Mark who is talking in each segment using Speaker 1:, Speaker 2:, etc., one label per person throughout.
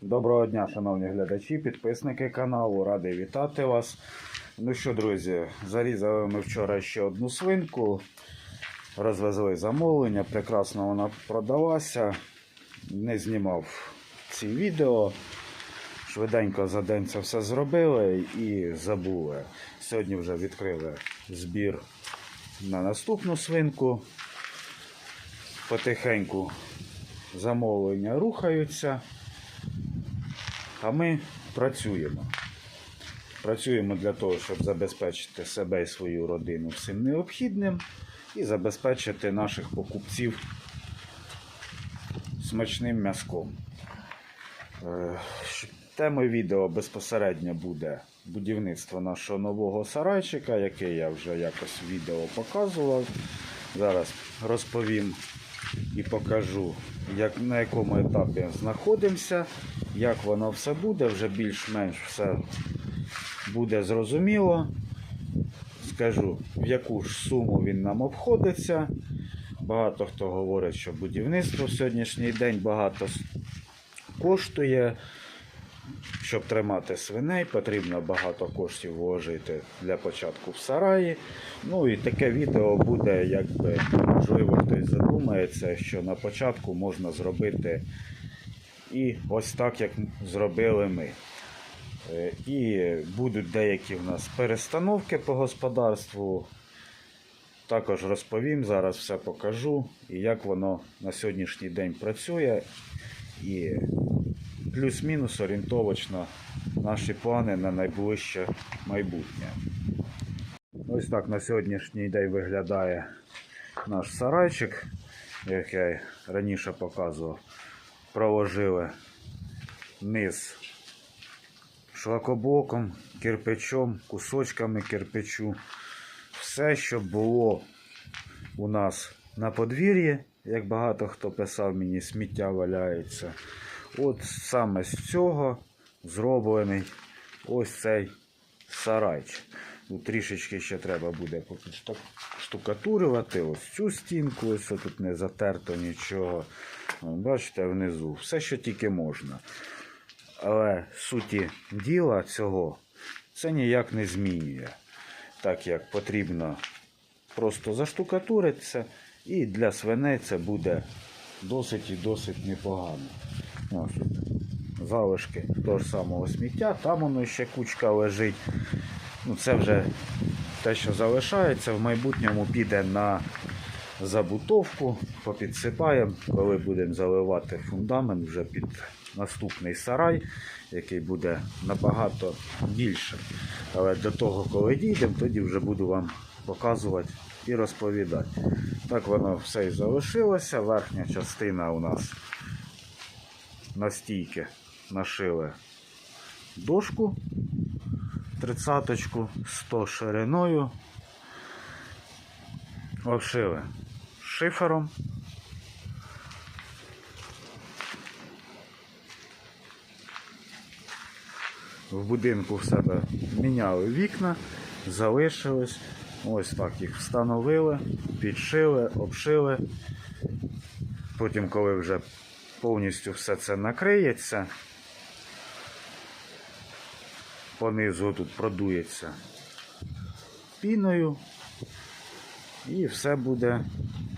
Speaker 1: Доброго дня, шановні глядачі, підписники каналу, радий вітати вас. Ну що, друзі, зарізали ми вчора ще одну свинку, розвезли замовлення, прекрасно вона продалася. Не знімав ці відео. Швиденько за день це все зробили і забули. Сьогодні вже відкрили збір на наступну свинку. Потихеньку замовлення рухаються. А ми працюємо. Працюємо для того, щоб забезпечити себе і свою родину всім необхідним і забезпечити наших покупців смачним м'язком. Е, Темою відео безпосередньо буде будівництво нашого нового сарайчика, який я вже якось в відео показував. Зараз розповім і покажу, як, на якому етапі знаходимося, як воно все буде, вже більш-менш все буде зрозуміло. Скажу, в яку ж суму він нам обходиться. Багато хто говорить, що будівництво в сьогоднішній день багато коштує. Щоб тримати свиней, потрібно багато коштів вложити для початку в сараї. Ну і таке відео буде, якби можливо хтось задумається, що на початку можна зробити і ось так, як зробили ми. Е, І будуть деякі в нас перестановки по господарству. Також розповім, зараз все покажу і як воно на сьогоднішній день працює. І плюс-мінус орієнтовочно наші плани на найближче майбутнє. Ось так на сьогоднішній день виглядає наш сарайчик, як я раніше показував. Проложили низ шлакоблоком, кирпичом, кусочками кирпичу. Все, що було у нас на подвір'ї, як багато хто писав, мені сміття валяється. От саме з цього зроблений ось цей сарайчик. Ну, трішечки ще треба буде штукатурювати. Ось цю стінку, ось тут не затерто нічого. Бачите, внизу. Все, що тільки можна. Але суті діла цього це ніяк не змінює. Так як потрібно просто заштукатуритися, і для свиней це буде досить і досить непогано. Ось тут залишки того ж самого сміття, там воно ще кучка лежить. Ну, це вже те, що залишається, в майбутньому піде на забутовку, попідсипаємо, коли будемо заливати фундамент вже під наступний сарай, який буде набагато більшим. Але до того, коли дійдемо, тоді вже буду вам показувати і розповідати. Так воно все і залишилося. Верхня частина у нас на стійки нашили дошку тридцяточку 100 шириною. Обшили шифером. В будинку в себе міняли вікна, залишились. Ось так їх встановили, підшили, обшили. Потім, коли вже повністю все це накриється, понизу тут продується піною, і все буде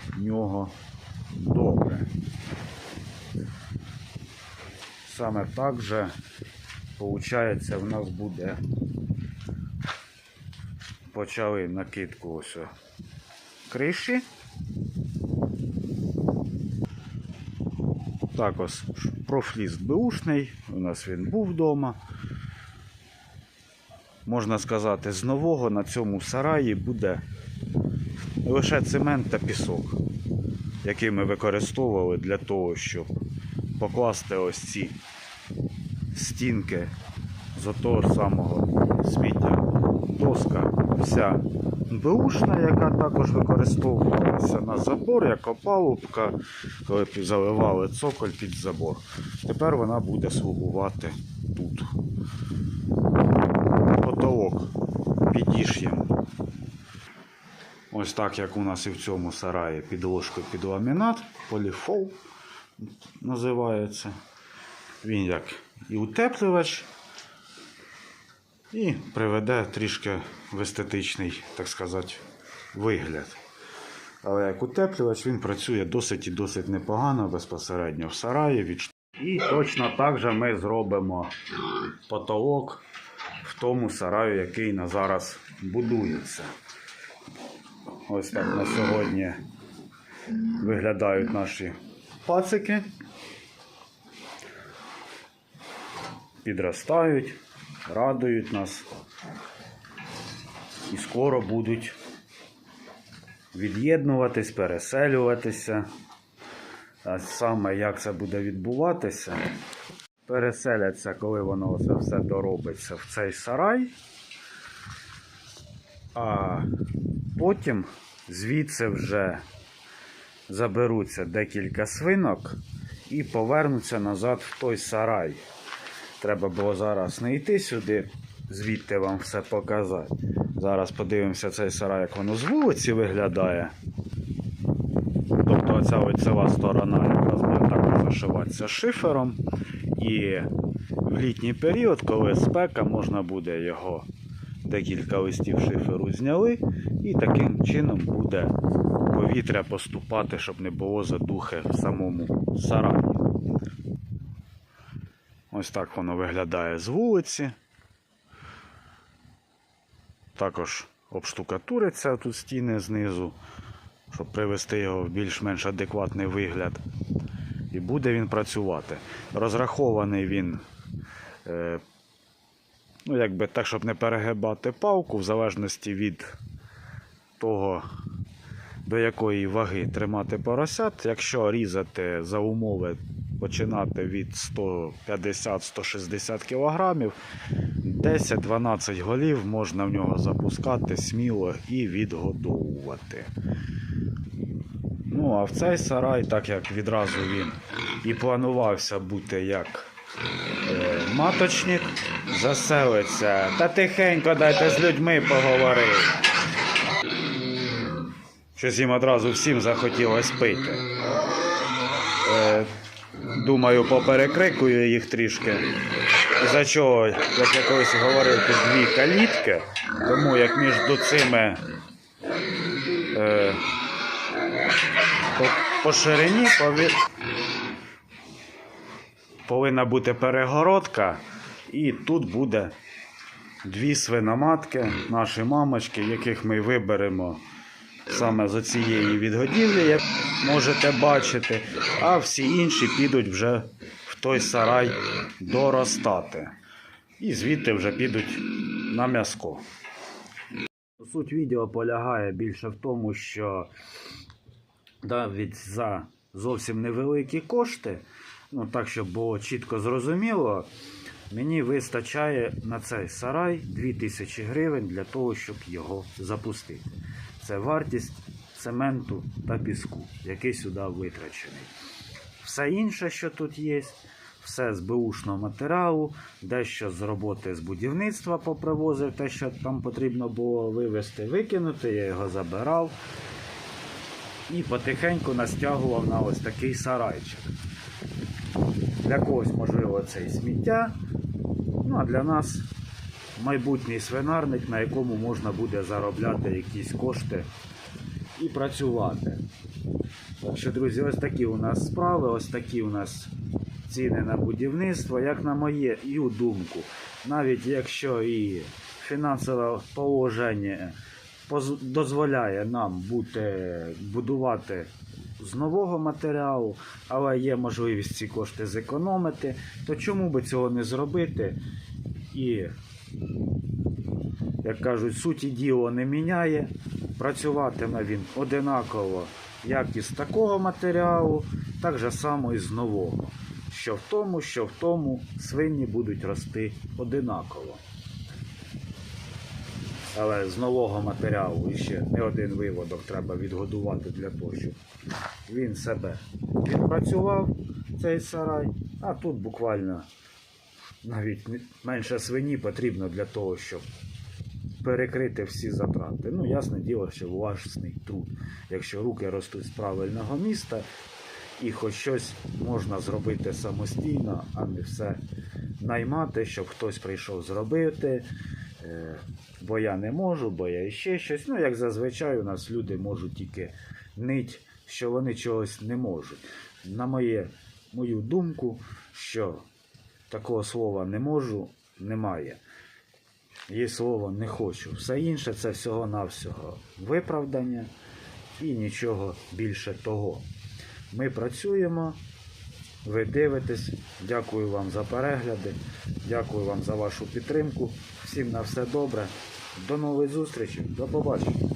Speaker 1: в нього добре. Саме так же, виходить, в нас буде почали накидку ось криші. Так ось профліст беушний, у нас він був вдома. Можна сказати, з нового на цьому сараї буде лише цемент та пісок, який ми використовували для того, щоб покласти ось ці стінки з того самого сміття. Доска вся беушна, яка також використовувалася на забор, як опалубка, коли заливали цоколь під забор. Тепер вона буде слугувати тут. Потолок підіш'ємо. Ось так, як у нас і в цьому сараї підложка під ламінат, поліфол називається. Він як і утеплювач, і приведе трішки в естетичний, так сказати, вигляд. Але як утеплювач він працює досить і досить непогано безпосередньо в сараї. Від... І точно так же ми зробимо потолок в тому сараю, який на зараз будується. Ось так на сьогодні виглядають наші пацики. Підростають, радують нас. І скоро будуть від'єднуватись, переселюватися. А саме як це буде відбуватися, переселяться, коли воно це все доробиться в цей сарай. А потім звідси вже заберуться декілька свинок і повернуться назад в той сарай. Треба було зараз не йти сюди, звідти вам все показати. Зараз подивимося цей сарай, як воно з вулиці виглядає. Тобто оця оцева сторона якраз буде також зашиватися шифером. І в літній період, коли спека, можна буде його декілька листів шиферу зняли, і таким чином буде повітря поступати, щоб не було задухи в самому сараї. Ось так воно виглядає з вулиці. Також обштукатуриться тут стіни знизу, щоб привести його в більш-менш адекватний вигляд. І буде він працювати. Розрахований він, е, ну, якби так, щоб не перегибати палку, в залежності від того, до якої ваги тримати поросят. Якщо різати за умови починати від 150-160 кг, 10-12 голів можна в нього запускати сміло і відгодовувати. Ну, а в цей сарай, так як відразу він і планувався бути як е, маточник, заселиться. Та тихенько дайте з людьми поговорити. Щось їм одразу всім захотілося пити. Е, думаю, поперекрикую їх трішки. За чого, як я колись говорив, тут дві калітки, тому як між цими е, по, по ширині пові... повинна бути перегородка, і тут буде дві свиноматки, наші мамочки, яких ми виберемо саме з цієї відгодівлі, як можете бачити, а всі інші підуть вже в той сарай доростати. І звідти вже підуть на м'яско. Суть відео полягає більше в тому, що навіть за зовсім невеликі кошти, ну так, щоб було чітко зрозуміло, мені вистачає на цей сарай 2000 гривень для того, щоб його запустити. Це вартість цементу та піску, який сюди витрачений. Все інше, що тут є, все з беушного матеріалу, дещо з роботи з будівництва попривозив, те, що там потрібно було вивезти, викинути, я його забирав і потихеньку настягував на ось такий сарайчик. Для когось, можливо, це і сміття. Ну а для нас майбутній свинарник, на якому можна буде заробляти якісь кошти і працювати. Так що, друзі, ось такі у нас справи, ось такі у нас ціни на будівництво. Як на мою думку, навіть якщо і фінансове положення дозволяє нам бути, будувати з нового матеріалу, але є можливість ці кошти зекономити, то чому би цього не зробити? І, як кажуть, суті діло не міняє. Працюватиме він одинаково, як і з такого матеріалу, так же само і з нового. Що в тому, що в тому свині будуть рости одинаково. Але з нового матеріалу ще не один виводок треба відгодувати для того, щоб він себе відпрацював, цей сарай, а тут буквально навіть менше свині потрібно для того, щоб перекрити всі затрати. Ну, ясне діло, що власний труд. Якщо руки ростуть з правильного міста і хоч щось можна зробити самостійно, а не все наймати, щоб хтось прийшов зробити. е, Бо я не можу, бо я ще щось. Ну, як зазвичай, у нас люди можуть тільки нить, що вони чогось не можуть. На моє, мою думку, що такого слова не можу, немає. Є слово не хочу. Все інше це всього-навсього виправдання і нічого більше того. Ми працюємо, ви дивитесь. Дякую вам за перегляди, дякую вам за вашу підтримку. Всім на все добре. До нових зустрічей, до побачення.